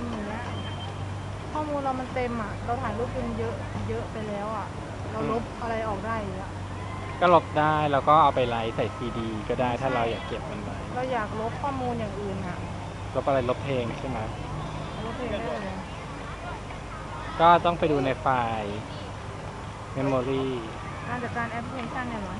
มอย่างเงี้ยข้อมูลเรามันเต็มอะ เราถ่ายรูปกันเยอะเยอะไปแล้วอะ เราลบอะไรออกได้อยู่แล้วก็ลบได้แล้วก็เอาไปไลฟ์ใส่ซีดี ก็ได้ถ้าเราอยากเก็บมันไว้เราอยากลบข้อมูลอย่างอื่นอะลบอะไรลบเพลงใช่ไหมลบเพลงได้เลยก็ต้องไปดูในไฟล์ Memory การจัดการแอปพลิเคชันเนี่ยหรอ